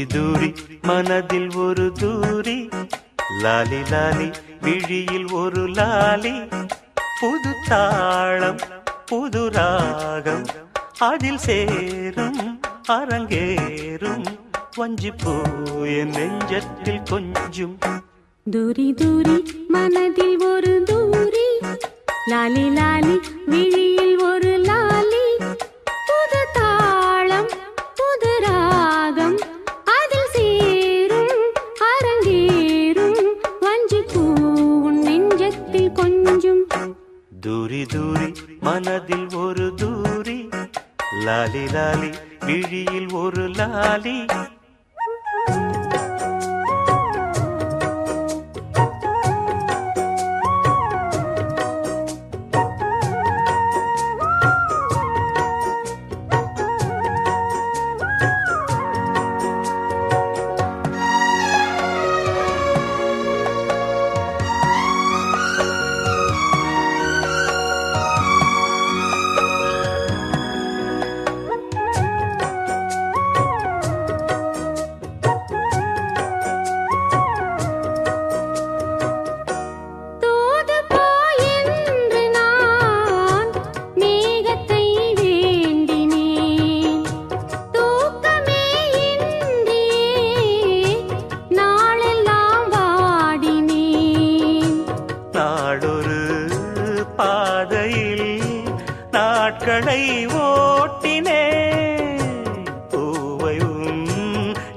தூரி தூரி மனதில் ஒரு தூரி. லாலி லாலி விழியில் ஒரு லாலி. புது தாளம் புது ராகம் அதில் சேரும் அரங்கேறும். வஞ்சி போய நெஞ்சத்தில் கொஞ்சம். தூரி தூரி மனதில் ஒரு தூரி. லாலி லாலி விழியில் மனதில் ஒரு தூரி லாலி லாலி விழியில் ஒரு லாலி. நாட்களை ஓட்டினே பூவையும்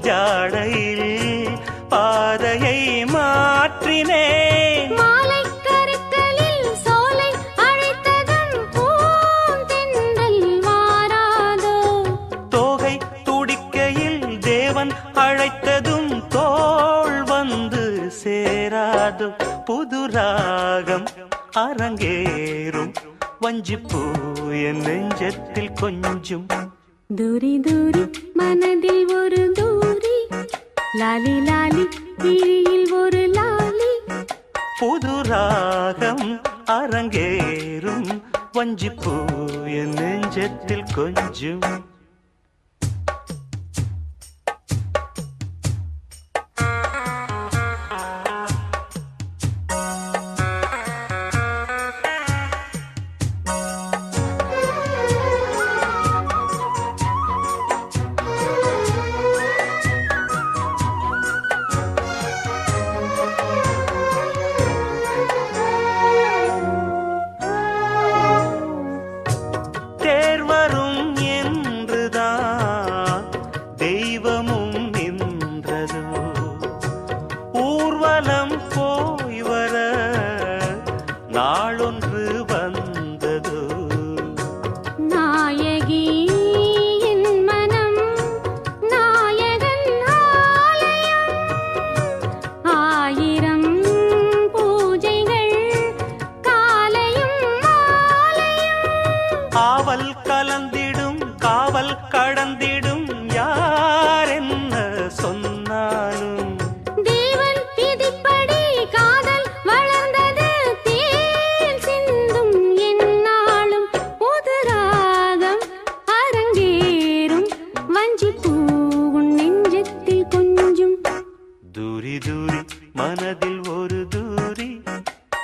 ஜாடையில் பாதையை சோலை அழைத்ததும் பூந்தென்றல் வாராதோ. தோகை துடிக்கையில் தேவன் அழைத்ததும் தோள் வந்து சேராது. புது ராகம் அரங்கேறும் வஞ்சிப்பூ என் நெஞ்சத்தில் கொஞ்சும். தூரி தூரி மனதில் ஒரு தூரி. லாலி லாலி விழியில் ஒரு லாலி. புது ராகம் அரங்கேறும். வஞ்சிப்பூ என் நெஞ்சத்தில் கொஞ்சும். நாளொன்று வந்ததோ. நாயகி மனம் நாயகன் ஆலயம். ஆயிரம் பூஜைகள் காலையும் ஆவல் கலந்திடும் காவல் கடந்திடும்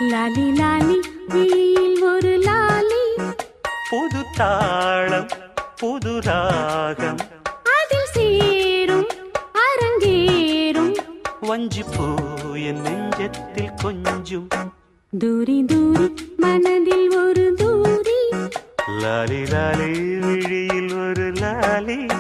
லாலி லாலி விழியில் ஒரு லாலி. புது தாளம் புது ராகம். அதில் சேரும் அரங்கேறும். வஞ்சிப்பூ என் நெஞ்சத்தில் கொஞ்சும். தூரி தூரி மனதில் ஒரு தூரி. லாலி லாலி விழியில் ஒரு லாலி.